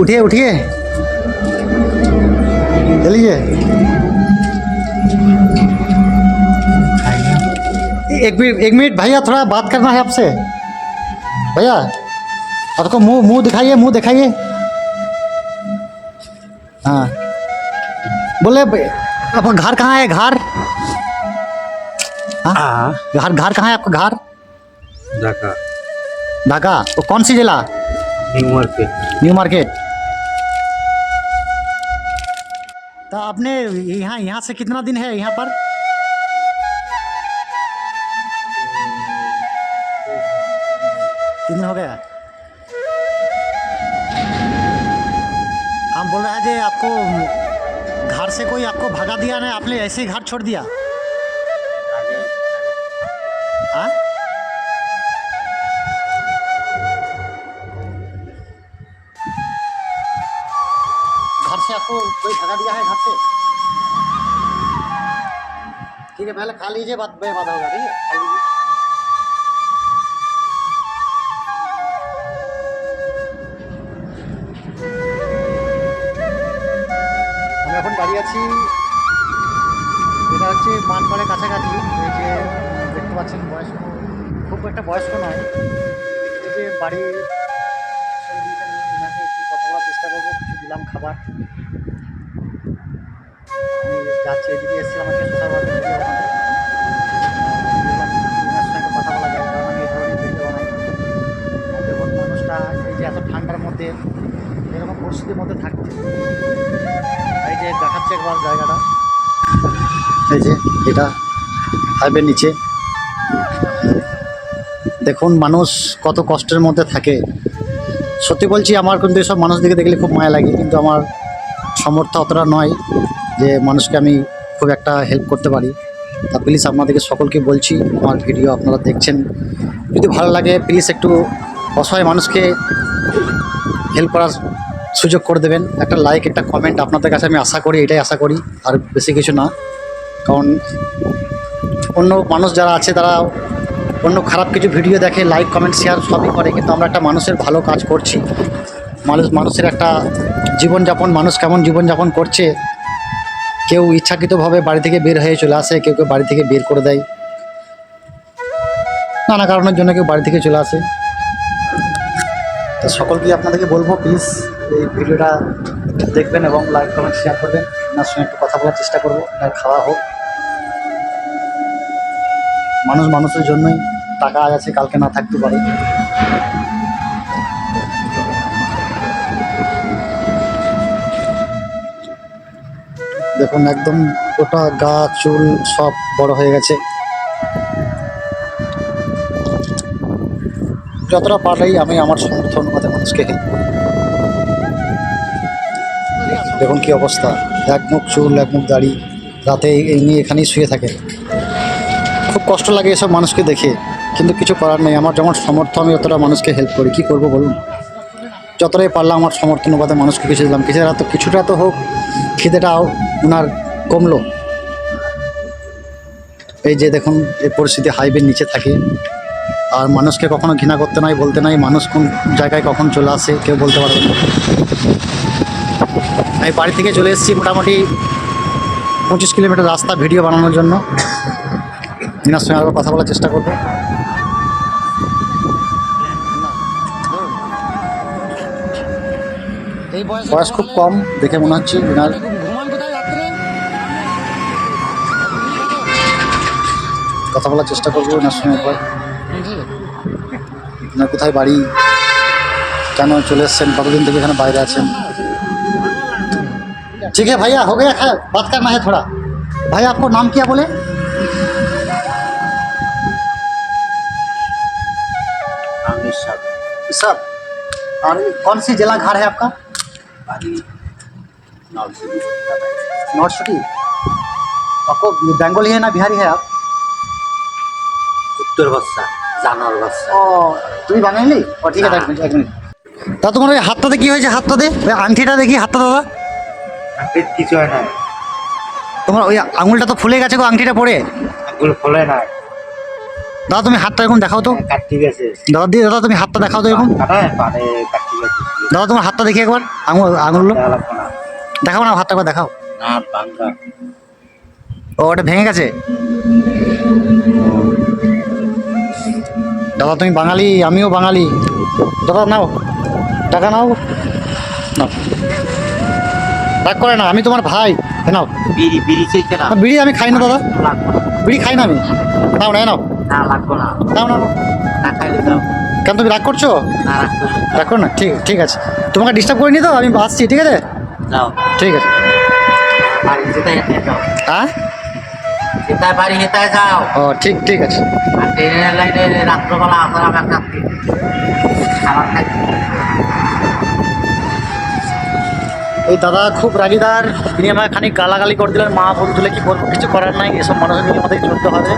उठिए उठिए। चलिए। एक मिनट एक मिनट भैया थोड़ा बात करना है आपसे। भैया आपको मुँह मुँह दिखाइए मुँह दिखाइए। हाँ। बोले आपका घर कहाँ है घर? हाँ। घर घर कहाँ है आपका घर? ढाका। ढाका। वो कौन सी जिला? New market. New market. तो आपने यहाँ यहाँ से कितना दिन है यहाँ पर? तीन दिन हो गया। हम बोल रहे हैं जी आपको घर से कोई आपको भगा दिया ना, आपने ऐसे ही घर छोड़ दिया। हाँ? आपको कोई भगा दिया है घर से ठीक है पहले खा लीजिए बात बे बात होगा ठीक है खा लीजिए আমি এখন দাঁড়িয়ে আছি এটা হচ্ছে মানপাড়ের কাছাকাছি এই যে দেখতে পাচ্ছেন বয়স্ক খুব একটা বয়স্ক নয় এই যে বাড়ি খাবার। যাচ্ছি এদিকে এসেছি আমাকে সঙ্গে কথা বলা যায় মানুষটা এই যে এত ঠান্ডার মধ্যে, এরকম পরিস্থিতির মধ্যে থাকছে, এই যে দেখাচ্ছে একবার জায়গাটা। এই যে এটা হাইবের নিচে। দেখুন, মানুষ কত কষ্টের মধ্যে থাকে। সত্যি বলছি, আমার কিন্তু এসব মানুষদিকে দেখলে খুব মায়া লাগে, কিন্তু আমার সমর্থ অতটা নয় যে মানুষকে আমি খুব একটা হেল্প করতে পারি। তা প্লিজ আপনাদেরকে সকলকে বলছি, আমার ভিডিও আপনারা দেখছেন। যদি ভালো লাগে প্লিজ একটু অসহায় মানুষকে হেল্প করার সুযোগ করে দেবেন। একটা লাইক একটা কমেন্ট আপনাদের কাছে আমি আশা করি, এটাই আশা করি, আর বেশি কিছু না। কারণ অন্য মানুষ যারা আছে, তারা অন্য খারাপ কিছু ভিডিও দেখে লাইক কমেন্ট শেয়ার সবই করে, কিন্তু আমরা একটা মানুষের ভালো কাজ করছি। মানুষ, মানুষের একটা জীবনযাপন, মানুষ কেমন জীবনযাপন করছে, কেউ ইচ্ছাকৃতভাবে বাড়ি থেকে বের হয়ে চলে আসে, কেউ কেউ বাড়ি থেকে বের করে দেয়। নানা কারণের জন্য কেউ বাড়ি থেকে চলে আসে। তো সকলকে আপনাদেরকে বলব প্লিজ এই ভিডিওটা দেখবেন এবং লাইক কমেন্ট শেয়ার করবেন। আপনার সঙ্গে একটু কথা বলার চেষ্টা করব খাওয়া হোক। মানুষ মানুষের জন্যই টাকা আজ আছে, কালকে না থাকতে পারে। দেখুন, একদম গোটা গা, চুল সব বড় হয়ে গেছে। যতটা পারলেই আমি আমার সমর্থন অনুপাতে মানুষকে দেখুন কি অবস্থা। এক মুখ চুল, এক মুখ দাড়ি, রাতে এই নিয়ে এখানেই শুয়ে থাকে। খুব কষ্ট লাগে এসব মানুষকে দেখে, কিন্তু কিছু করার নেই। আমার যেমন সমর্থ আমি অতটা মানুষকে হেল্প করি। কী করব বলুন? যতটাই পারলাম আমার সমর্থন অনুপাতে মানুষকে কিছু দিলাম। কিছুটা তো কিছুটা তো হোক খিদেটাও ওনার কমলো। এই যে দেখুন, এই পরিস্থিতি হাইওয়ের নিচে থাকে। আর মানুষকে কখনো ঘৃণা করতে নাই, বলতে নাই। মানুষ কোন জায়গায় কখন চলে আসে, কেউ বলতে পারবে না। আমি বাড়ি থেকে চলে এসেছি মোটামুটি পঁচিশ কিলোমিটার রাস্তা ভিডিও বানানোর জন্য। এনার সঙ্গে আরও কথা বলার চেষ্টা করবো এই বয়স বয়স খুব কম দেখে মনে হচ্ছে এনার ঘুমান কোথায় রাত্রে কথা বলার চেষ্টা করবো এনার সঙ্গে একবার এনার কোথায় বাড়ি কেন চলে এসছেন কতদিন থেকে এখানে বাইরে আছেন ठीक है भैया हो गया खैर बात करना है थोड़ा भाई आपको नाम क्या बोले सब और कौन सी जिला घर है आपका नॉर्थ सिटी आपको बंगाली है ना बिहारी है आप উত্তর বাচ্চা জানোয়ার বাচ্চা ও তুমি বাঙালি ও ঠিক আছে এক মিনিট এক মিনিট তা তোমার ওই হাতটাতে কি হয়েছে হাতটাতে ওই আংটিটা দেখি হাতটা দাদা পেট কিছু হয় না তোমার ওই আঙুলটা তো ফুলে গেছে গো আংটিটা পরে আঙ্গুল ফলে না দাদা তুমি হাতটা এরকম দেখাও তো। গেছে দাদা দিয়ে দাদা তুমি হাতটা দেখাও তো এরকম। পারে কাটতে গেছে দাদা তোমার হাতটা দেখি একবার। আঙুল আঙুলগুলো দেখাও না হাতটা একবার দেখাও। ও ওটা ভেঙে গেছে? দাদা তুমি বাঙালি আমিও বাঙালি। দাদা নাও টাকা নাও। নাও। রাগ করে না আমি তোমার ভাই। নাও। বিড়ি বিড়ি বিড়ি আমি খাই না দাদা। বিড়ি খাই না আমি। নাও না নাও। না লাগবো না। নাও নাও না। খাইলে দাও কেন তুমি রাগ করছ? না রাখব না। না ঠিক ঠিক আছে। তোমাকে ডিস্টার্ব করিনি তো আমি আসছি ঠিক আছে? যাও। ঠিক আছে। হ্যাঁ? যেতায় বাড়ি হেঁটে যাও। ও ঠিক ঠিক আছে। আর ট্রেনের লাইনে রাত্রবেলা আসার আমি একটা খাবার খাই এই দাদা খুব রাগিদার। তিনি আমাকে খানিক গালাগালি করে দিলেন মা ভোট তুলে কি করব? কিছু করার নাই, এসব মানুষের নিয়ে আমাদের চলতে হবে।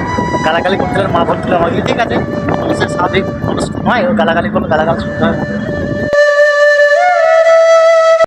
গালাগালি করে দিলেন মা ভোট তুলে আমাকে ঠিক আছে, মানুষের স্বাভাবিক মানুষ নয় গালাগালি করলে গালাগালি শুনতে হয়